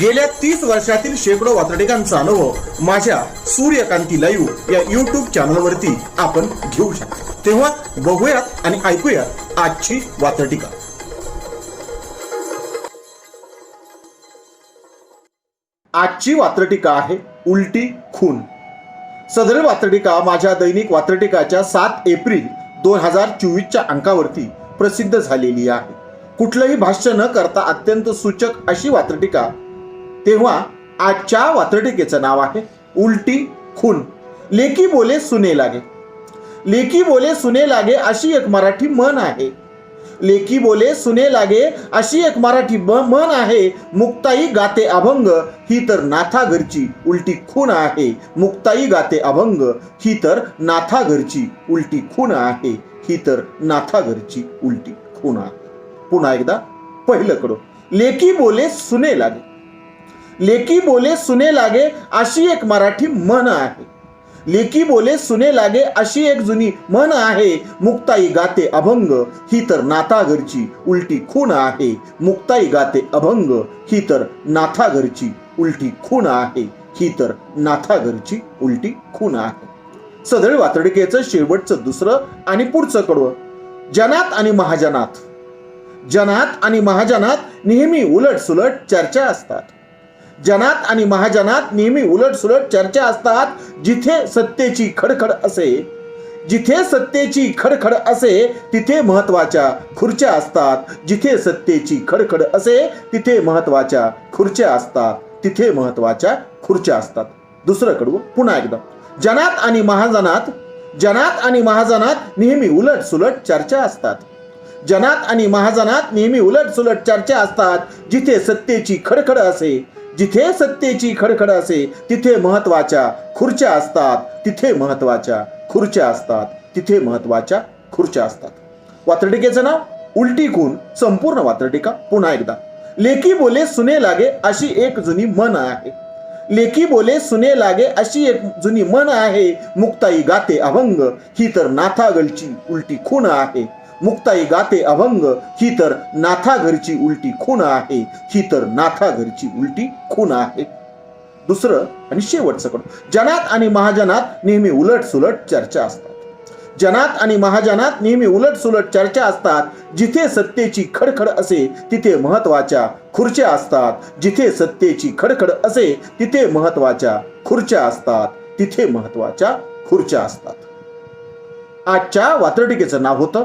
गेल्या तीस वर्षातील शेकडो वातडिकांचा अनुभव माझ्या सूर्यकांती लाईव्ह या युट्यूब चॅनलवरती आपण घेऊ शकता. तेव्हा बघूयात आणि ऐकूयात आजची वातडिका आजची वात्रटिका आहे उलटी खून. सदर वात्रटिका माझ्या दैनिक वात्रटिकाच्या सात एप्रिल दोन हजार चोवीसच्या अंकावरती प्रसिद्ध झालेली आहे. कुठलंही भाष्य न करता अत्यंत सूचक अशी वात्रटिका तेव्हा आजच्या वात्रटिकेचं नाव आहे उलटी खून. लेकी बोले सुने लागे. लेकी बोले सुने लागे अशी एक मराठी मन आहे. लेकी बोले सुने लागे अशी एक मराठी ब- आहे. मुक्ताई गाते अभंग ही तर नाथा घरची उलटी खून आहे. मुक्ताई गाते अभंग ही तर नाथा घरची उलटी खून आहे. ही तर नाथा घरची उलटी खून आहे. पुन्हा एकदा पहिलं कडो. लेकी बोले सुने लागे. लेकी बोले सुने लागे अशी एक मराठी म्हण आहे. लेकी बोले सुने लागे अशी एक जुनी म्हण आहे. मुक्ताई गाते अभंग ही तर नाथाघरची उलटी खून आहे. मुक्ताई गाते अभंग ही तर नाथाघरची उलटी खून आहे. ही तर नाथाघरची उलटी खून आहे. सदळ वातडिकेचं शेवटचं दुसरं आणि पुढचं कडवं. जनात आणि महाजनात. जनात आणि महाजनात नेहमी उलट सुलट चर्चा असतात. जनात आणि महाजनात नेहमी उलट सुलट चर्चा असतात जिथे सत्तेची खडखड असे. जिथे सत्तेची खडखड असे तिथे महत्त्वाच्या खुर्च्या असतात. जिथे सत्तेची खडखड असे तिथे महत्त्वाच्या खुर्च्या असतात. तिथे महत्त्वाच्या खुर्च्या असतात. दुसरं कडवं पुन्हा एकदा. जनात आणि महाजनात जनात आणि महाजनात नेहमी उलट सुलट चर्चा असतात. जनात आणि महाजनात नेहमी उलट सुलट चर्चा असतात. जिथे सत्तेची खडखड असे जिथे सत्तेची खडखड असे तिथे महत्त्वाच्या खुर्च्या असतात. तिथे महत्त्वाच्या खुर्च्या असतात. तिथे महत्त्वाच्या खुर्च्या असतात. वात्रटिकेचं नाव? उलटी खून. संपूर्ण वात्रटिका पुन्हा एकदा. लेकी बोले सुने लागे अशी एक जुनी मन आहे. लेकी बोले सुने लागे अशी एक जुनी मन आहे. मुक्ताई गाते अभंग. ही तर नाथागलची उलटी खून आहे. मुक्ताई गाते अभंग ही तर नाथाघरची उलटी खून आहे. ही तर नाथाघरची उलटी खून आहे. दुसरं आणि शेवटचं कडू. जनात आणि महाजनात नेहमी उलट सुलट चर्चा असतात. जनात आणि महाजनात नेहमी उलट सुलट चर्चा असतात. जिथे सत्तेची खडखड असे तिथे महत्त्वाच्या खुर्च्या असतात. जिथे सत्तेची खडखड असे तिथे महत्त्वाच्या खुर्च्या असतात. तिथे महत्त्वाच्या खुर्च्या असतात. आजच्या वात्रटिकेचं नाव होतं